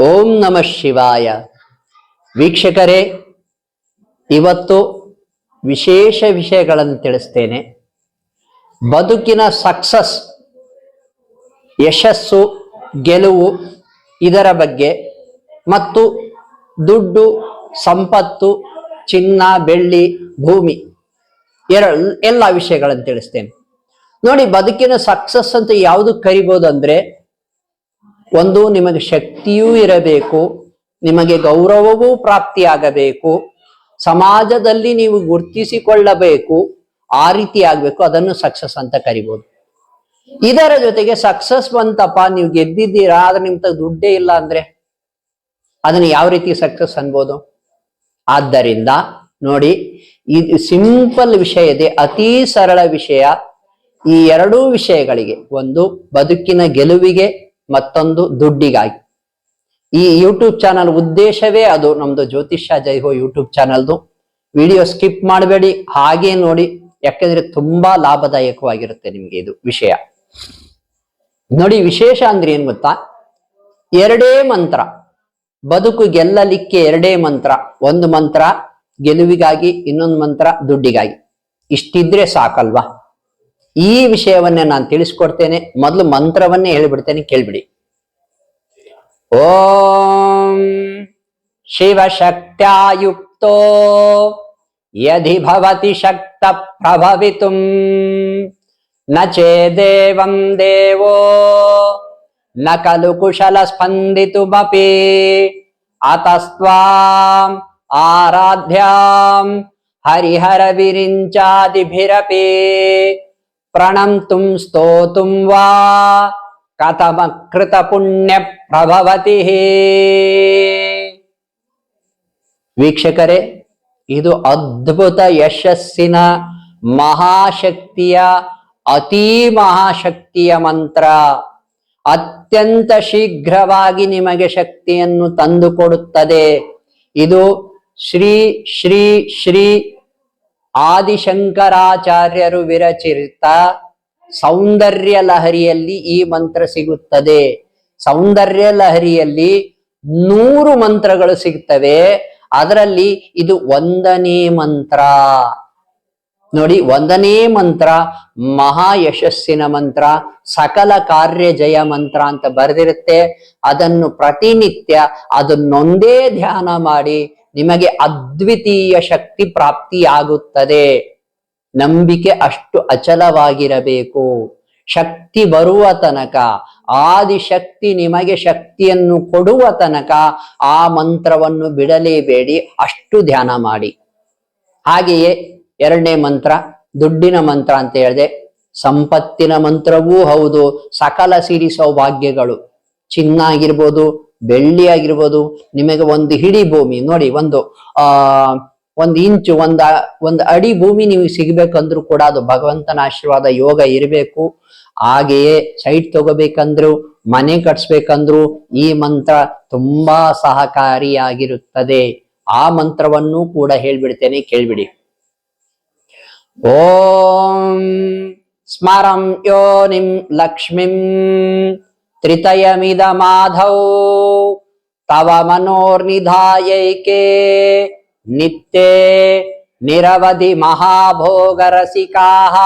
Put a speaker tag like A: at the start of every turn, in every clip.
A: ಓಂ ನಮ ಶಿವಾಯ. ವೀಕ್ಷಕರೇ, ಇವತ್ತು ವಿಶೇಷ ವಿಷಯಗಳನ್ನು ತಿಳಿಸ್ತೇನೆ. ಬದುಕಿನ ಸಕ್ಸಸ್ ಯಶಸ್ಸು, ಗೆಲುವು ಇದರ ಬಗ್ಗೆ ಮತ್ತು ದುಡ್ಡು, ಸಂಪತ್ತು, ಚಿನ್ನ, ಬೆಳ್ಳಿ, ಭೂಮಿ ಎರ ಎಲ್ಲ ವಿಷಯಗಳನ್ನು ತಿಳಿಸ್ತೇನೆ. ನೋಡಿ, ಬದುಕಿನ ಸಕ್ಸಸ್ ಅಂತ ಯಾವುದು ಕರಿಬೋದು ಅಂದ್ರೆ ಒಂದು ನಿಮಗೆ ಶಕ್ತಿಯೂ ಇರಬೇಕು, ನಿಮಗೆ ಗೌರವವೂ ಪ್ರಾಪ್ತಿಯಾಗಬೇಕು, ಸಮಾಜದಲ್ಲಿ ನೀವು ಗುರ್ತಿಸಿಕೊಳ್ಳಬೇಕು, ಆ ರೀತಿ ಆಗ್ಬೇಕು, ಅದನ್ನು ಸಕ್ಸಸ್ ಅಂತ ಕರಿಬಹುದು ಇದರ ಜೊತೆಗೆ ಸಕ್ಸಸ್ ಬಂತಪ್ಪ, ನೀವು ಗೆದ್ದಿದ್ದೀರಾ, ಆದ್ರೆ ನಿಮ್ ತಗ ದುಡ್ಡೇ ಇಲ್ಲ ಅಂದ್ರೆ? ಅದನ್ನ ಯಾವ ರೀತಿ ಸಕ್ಸಸ್ ಅನ್ಬೋದು? ಆದ್ದರಿಂದ ನೋಡಿ, ಇದು ಸಿಂಪಲ್ ವಿಷಯ ಇದೆ, ಅತಿ ಸರಳ ವಿಷಯ. ಈ ಎರಡೂ ವಿಷಯಗಳಿಗೆ, ಒಂದು ಬದುಕಿನ ಗೆಲುವಿಗೆ ಮತ್ತೊಂದು ದುಡ್ಡಿಗಾಗಿ. ಈ ಯೂಟ್ಯೂಬ್ ಚಾನಲ್ ಉದ್ದೇಶವೇ ಅದು ನಮ್ದು ಜ್ಯೋತಿಷ್ಯ ಜೈಹೋ ಯೂಟ್ಯೂಬ್ ಚಾನಲ್ದು ವಿಡಿಯೋ ಸ್ಕಿಪ್ ಮಾಡಬೇಡಿ, ಹಾಗೆ ನೋಡಿ, ಯಾಕೆಂದ್ರೆ ತುಂಬಾ ಲಾಭದಾಯಕವಾಗಿರುತ್ತೆ ನಿಮ್ಗೆ ಇದು ವಿಷಯ. ನೋಡಿ, ವಿಶೇಷ ಅಂದ್ರೆ ಏನ್ ಗೊತ್ತಾ? ಎರಡೇ ಮಂತ್ರ. ಬದುಕು ಗೆಲ್ಲಲಿಕ್ಕೆ ಎರಡೇ ಮಂತ್ರ. ಒಂದು ಮಂತ್ರ ಗೆಲುವಿಗಾಗಿ, ಇನ್ನೊಂದು ಮಂತ್ರ ದುಡ್ಡಿಗಾಗಿ. ಇಷ್ಟಿದ್ರೆ ಸಾಕಲ್ವಾ? ಈ ವಿಷಯವನ್ನೇ ನಾನು ತಿಳಿಸ್ಕೊಡ್ತೇನೆ ಮೊದಲು ಮಂತ್ರವನ್ನೇ ಹೇಳಿಬಿಡ್ತೇನೆ ಕೇಳ್ಬಿಡಿ ಓಂ ಶಿವಶಕ್ತ್ಯಾಯುಕ್ತೋ ಯದಿ ಭವತಿ ಶಕ್ತ ಪ್ರಭವಿತುಂ ನ ಚೇದೇವಂ ದೇವೋ ನ ಖಲು ಕುಶಲ ಸ್ಪಂದಿತುಮಪಿ ಅತಸ್ತ್ವಾಂ ಆರಾಧ್ಯಾಂ ಹರಿಹರ ವಿರಿಂಚಾದಿಭಿರಪಿ ಪ್ರಣಂತುಂ ಸ್ತೋತುಂ ವಾ ಕಥಮ ಕೃತ ಪುಣ್ಯ ಪ್ರಭವತಿ ವೀಕ್ಷಕರೇ ಇದು ಅದ್ಭುತ ಯಶಸ್ಸಿನ ಮಹಾಶಕ್ತಿಯ, ಅತೀ ಮಹಾಶಕ್ತಿಯ ಮಂತ್ರ. ಅತ್ಯಂತ ಶೀಘ್ರವಾಗಿ ನಿಮಗೆ ಶಕ್ತಿಯನ್ನು ತಂದುಕೊಡುತ್ತದೆ. ಇದು ಶ್ರೀ ಶ್ರೀ ಶ್ರೀ ಆದಿಶಂಕರಾಚಾರ್ಯರು ವಿರಚಿತ ಸೌಂದರ್ಯ ಲಹರಿಯಲ್ಲಿ ಈ ಮಂತ್ರ ಸಿಗುತ್ತದೆ. ಸೌಂದರ್ಯ ಲಹರಿಯಲ್ಲಿ ನೂರು ಮಂತ್ರಗಳು ಸಿಗ್ತವೆ. ಅದರಲ್ಲಿ ಇದು ಒಂದನೇ ಮಂತ್ರ. ನೋಡಿ, ಒಂದನೇ ಮಂತ್ರ ಮಹಾ ಯಶಸ್ಸಿನ ಮಂತ್ರ, ಸಕಲ ಕಾರ್ಯ ಜಯ ಮಂತ್ರ ಅಂತ ಬರೆದಿರುತ್ತೆ. ಅದನ್ನು ಪ್ರತಿನಿತ್ಯ ಅದನ್ನೊಂದೇ ಧ್ಯಾನ ಮಾಡಿ ನಿಮಗೆ ಅದ್ವಿತೀಯ ಶಕ್ತಿ ಪ್ರಾಪ್ತಿಯಾಗುತ್ತದೆ. ನಂಬಿಕೆ ಅಷ್ಟು ಅಚಲವಾಗಿರಬೇಕು. ಶಕ್ತಿ ಬರುವ ತನಕ, ಆದಿಶಕ್ತಿ ನಿಮಗೆ ಶಕ್ತಿಯನ್ನು ಕೊಡುವ ತನಕ ಆ ಮಂತ್ರವನ್ನು ಬಿಡಲೇಬೇಡಿ. ಅಷ್ಟು ಧ್ಯಾನ ಮಾಡಿ. ಹಾಗೆಯೇ ಎರಡನೇ ಮಂತ್ರ, ದುಡ್ಡಿನ ಮಂತ್ರ ಅಂತ ಹೇಳಿದೆ. ಸಂಪತ್ತಿನ ಮಂತ್ರವೂ ಹೌದು. ಸಕಲ ಸಿರಿ ಸೌಭಾಗ್ಯಗಳು. ಚಿನ್ನ ಆಗಿರ್ಬೋದು ಬೆಳ್ಳಿ ಆಗಿರ್ಬೋದು, ನಿಮಗೆ ಒಂದು ಹಿಡಿ ಭೂಮಿ, ನೋಡಿ ಒಂದು, ಆ, ಒಂದು ಇಂಚು, ಒಂದ, ಒಂದು ಅಡಿ ಭೂಮಿ ನೀವು ಸಿಗ್ಬೇಕಂದ್ರೂ ಕೂಡ ಅದು ಭಗವಂತನ ಆಶೀರ್ವಾದ ಯೋಗ ಇರಬೇಕು. ಹಾಗೆಯೇ ಸೈಟ್ ತಗೋಬೇಕಂದ್ರು, ಮನೆ ಕಟ್ಸ್ಬೇಕಂದ್ರು ಈ ಮಂತ್ರ ತುಂಬಾ ಸಹಕಾರಿಯಾಗಿರುತ್ತದೆ. ಆ ಮಂತ್ರವನ್ನು ಕೂಡ ಹೇಳ್ಬಿಡ್ತೇನೆ, ಕೇಳ್ಬಿಡಿ. ಓಂ ಸ್ಮರಂ ಯೋನಿಂ ಲಕ್ಷ್ಮಿಂ. त्रितयमिदमाधौ तव मनोर्निधायैके नित्ये निरवधि महाभोगरसिकाः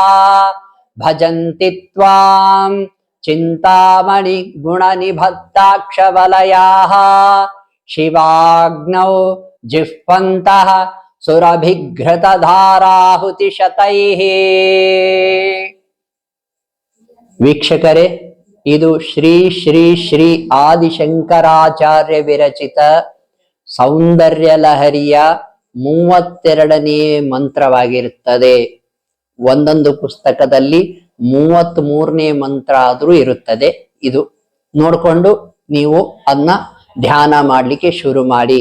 A: भजन्ति त्वाम् चिन्तामणिगुणनिभत्ताक्षवलयाः शिवाग्नौ जिह्वन्तः सुरभिघ्रतधाराहुतिशतैः वीक्षकरे ಇದು ಶ್ರೀ ಶ್ರೀ ಶ್ರೀ ಆದಿಶಂಕರಾಚಾರ್ಯ ವಿರಚಿತ ಸೌಂದರ್ಯ ಲಹರಿಯ ಮೂವತ್ತೆರಡನೇ ಮಂತ್ರವಾಗಿರುತ್ತದೆ. ಒಂದೊಂದು ಪುಸ್ತಕದಲ್ಲಿ ಮೂವತ್ತ್ ಮೂರನೇ ಮಂತ್ರ ಆದರೂ ಇರುತ್ತದೆ. ಇದು ನೋಡಿಕೊಂಡು ನೀವು ಅದನ್ನ ಧ್ಯಾನ ಮಾಡ್ಲಿಕ್ಕೆ ಶುರು ಮಾಡಿ.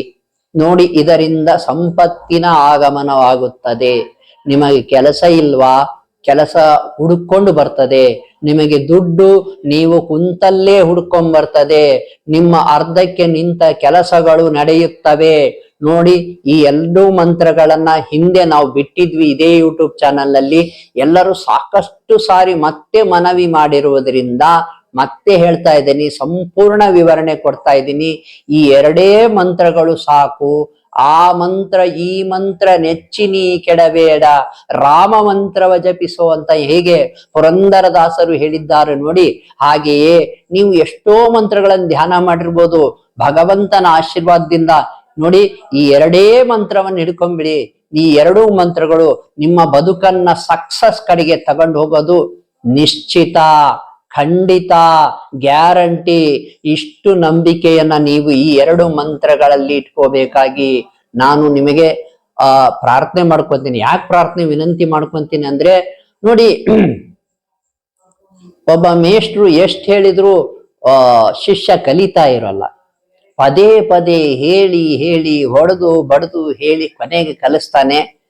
A: ನೋಡಿ, ಇದರಿಂದ ಸಂಪತ್ತಿನ ಆಗಮನವಾಗುತ್ತದೆ. ನಿಮಗೆ ಕೆಲಸ ಇಲ್ವಾ? ಕೆಲಸ ಹುಡುಕೊಂಡು ಬರ್ತದೆ. ನಿಮಗೆ ದುಡ್ಡು ನೀವು ಕುಂತಲ್ಲೇ ಹುಡ್ಕೊಂಡ್ ಬರ್ತದೆ. ನಿಮ್ಮ ಅರ್ಧಕ್ಕೆ ನಿಂತ ಕೆಲಸಗಳು ನಡೆಯುತ್ತವೆ. ನೋಡಿ, ಈ ಎರಡೂ ಮಂತ್ರಗಳನ್ನ ಹಿಂದೆ ನಾವು ಬಿಟ್ಟಿದ್ವಿ ಇದೇ ಯೂಟ್ಯೂಬ್ ಚಾನಲ್ ಅಲ್ಲಿ. ಎಲ್ಲರೂ ಸಾಕಷ್ಟು ಸಾರಿ ಮತ್ತೆ ಮನವಿ ಮಾಡಿರುವುದರಿಂದ ಮತ್ತೆ ಹೇಳ್ತಾ ಇದ್ದೀನಿ, ಸಂಪೂರ್ಣ ವಿವರಣೆ ಕೊಡ್ತಾ ಇದ್ದೀನಿ. ಈ ಎರಡೇ ಮಂತ್ರಗಳು ಸಾಕು. ಆ ಮಂತ್ರ, ಈ ಮಂತ್ರ ನೆಚ್ಚಿನಿ ಕೆಡಬೇಡ. ರಾಮ ಮಂತ್ರವ ಜಪಿಸೋ ಅಂತ ಹೇಗೆ ಪುರಂದರದಾಸರು ಹೇಳಿದ್ದಾರೆ ನೋಡಿ. ಹಾಗೆಯೇ ನೀವು ಎಷ್ಟೋ ಮಂತ್ರಗಳನ್ನು ಧ್ಯಾನ ಮಾಡಿರ್ಬೋದು, ಭಗವಂತನ ಆಶೀರ್ವಾದದಿಂದ. ನೋಡಿ, ಈ ಎರಡೇ ಮಂತ್ರವನ್ನು ಹಿಡ್ಕೊಂಬಿಡಿ. ಈ ಎರಡೂ ಮಂತ್ರಗಳು ನಿಮ್ಮ ಬದುಕನ್ನ ಸಕ್ಸಸ್ ಕಡೆಗೆ ತಗೊಂಡು ಹೋಗೋದು ನಿಶ್ಚಿತ. ಖಂಡಿತ ಗ್ಯಾರಂಟಿ ಇಷ್ಟು ನಂಬಿಕೆಯನ್ನ ನೀವು ಈ ಎರಡು ಮಂತ್ರಗಳಲ್ಲಿ ಇಟ್ಕೋಬೇಕಾಗಿ ನಾನು ನಿಮಗೆ, ಆ, ಪ್ರಾರ್ಥನೆ ಮಾಡ್ಕೊತೀನಿ. ಯಾಕೆ ಪ್ರಾರ್ಥನೆ ವಿನಂತಿ ಮಾಡ್ಕೊತೀನಿ ಅಂದ್ರೆ, ನೋಡಿ, ಒಬ್ಬ ಮೇಷ್ಟ್ರು ಎಷ್ಟು ಹೇಳಿದ್ರು, ಆ, ಶಿಷ್ಯ ಕಲಿತಾ ಇರಲ್ಲ. ಪದೇ ಪದೇ ಹೇಳಿ ಹೇಳಿ, ಹೊಡೆದು, ಬಡದು ಹೇಳಿ ಕೊನೆಗೆ ಕಲಿಸ್ತಾನೆ.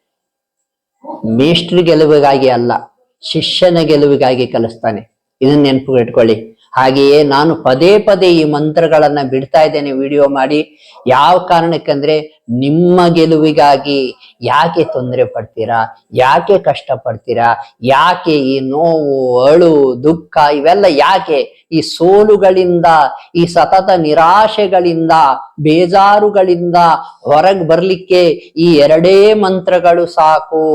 A: ಮೇಷ್ಟ್ರ ಗೆಲುವಿಗಾಗಿ ಅಲ್ಲ, ಶಿಷ್ಯನ ಗೆಲುವಿಗಾಗಿ ಕಲಿಸ್ತಾನೆ. ಇದನ್ನ ನೆನಪು ಇಟ್ಕೊಳ್ಳಿ. ಹಾಗೆಯೇ ನಾನು ಪದೇ ಪದೇ ಈ ಮಂತ್ರಗಳನ್ನ ಬಿಡ್ತಾ ಇದ್ದೇನೆ ವಿಡಿಯೋ ಮಾಡಿ. ಯಾವ ಕಾರಣಕ್ಕಂದ್ರೆ ನಿಮ್ಮ ಗೆಲುವಿಗಾಗಿ ಯಾಕೆ ತೊಂದರೆ ಪಡ್ತೀರಾ? ಯಾಕೆ ಕಷ್ಟ ಪಡ್ತೀರಾ ಯಾಕೆ ಈ ನೋವು, ಅಳು, ದುಃಖ ಇವೆಲ್ಲ ಯಾಕೆ ಈ ಸೋಲುಗಳಿಂದ, ಈ ಸತತ ನಿರಾಶೆಗಳಿಂದ, ಬೇಜಾರುಗಳಿಂದ ಹೊರಗೆ ಬರ್ಲಿಕ್ಕೆ ಈ ಎರಡೇ ಮಂತ್ರಗಳು ಸಾಕು?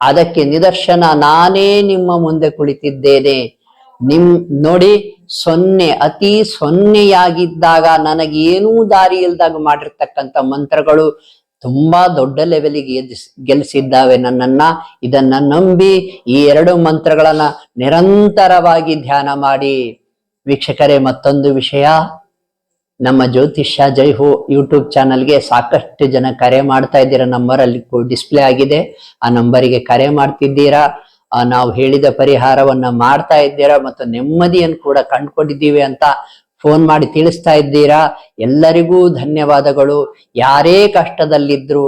A: ಅದಕ್ಕೆ ನಿದರ್ಶನ ನಾನೇ ನಿಮ್ಮ ಮುಂದೆ ಕುಳಿತಿದ್ದೇನೆ. ನಿಮ್, ನೋಡಿ, ಸೊನ್ನೆ, ಅತಿ ಸೊನ್ನೆಯಾಗಿದ್ದಾಗ ನನಗೇನೂ ದಾರಿ ಇಲ್ದಾಗ ಮಾಡಿರ್ತಕ್ಕಂಥ ಮಂತ್ರಗಳು ತುಂಬಾ ದೊಡ್ಡ ಲೆವೆಲಿಗೆ ಎದ್ದಿಸ್, ಗೆಲ್ಲಿಸಿದ್ದಾವೆ ನನ್ನನ್ನ. ಇದನ್ನ ನಂಬಿ ಈ ಎರಡು ಮಂತ್ರಗಳನ್ನ ನಿರಂತರವಾಗಿ ಧ್ಯಾನ ಮಾಡಿ. ವೀಕ್ಷಕರೇ, ಮತ್ತೊಂದು ವಿಷಯ. ನಮ್ಮ ಜ್ಯೋತಿಷ್ಯ ಜೈ ಹೋ ಯೂಟ್ಯೂಬ್ ಚಾನಲ್ಗೆ ಸಾಕಷ್ಟು ಜನ ಕರೆ ಮಾಡ್ತಾ ಇದ್ದೀರಾ. ನಂಬರ್ ಅಲ್ಲಿ ಡಿಸ್ಪ್ಲೇ ಆಗಿದೆ. ಆ ನಂಬರಿಗೆ ಕರೆ ಮಾಡ್ತಿದ್ದೀರಾ. ನಾವು ಹೇಳಿದ ಪರಿಹಾರವನ್ನ ಮಾಡ್ತಾ ಇದ್ದೀರಾ ಮತ್ತು ನೆಮ್ಮದಿಯನ್ನು ಕೂಡ ಕಂಡುಕೊಂಡಿದ್ದೀವಿ ಅಂತ ಫೋನ್ ಮಾಡಿ ತಿಳಿಸ್ತಾ ಇದ್ದೀರಾ. ಎಲ್ಲರಿಗೂ ಧನ್ಯವಾದಗಳು. ಯಾರೇ ಕಷ್ಟದಲ್ಲಿದ್ರು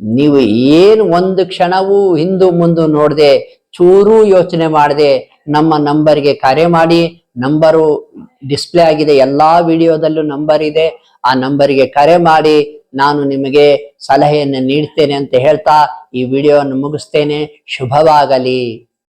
A: ನೀವು ಏನು ಒಂದು ಕ್ಷಣವೂ ಹಿಂದು ಮುಂದು ನೋಡದೆ ಚೂರು ಯೋಚನೆ ಮಾಡದೆ ನಮ್ಮ ನಂಬರ್ಗೆ ಕರೆ ಮಾಡಿ, ನಂಬರು ಡಿಸ್ಪ್ಲೇ ಆಗಿದೆ, ಎಲ್ಲಾ ವಿಡಿಯೋದಲ್ಲೂ ನಂಬರ್ ಇದೆ, ಆ ನಂಬರಿಗೆ ಕರೆ ಮಾಡಿ ನಾನು ನಿಮಗೆ ಸಲಹೆಯನ್ನು ನೀಡ್ತೇನೆ ಅಂತ ಹೇಳ್ತಾ ಈ ವಿಡಿಯೋವನ್ನು ಮುಗಿಸ್ತೇನೆ. ಶುಭವಾಗಲಿ.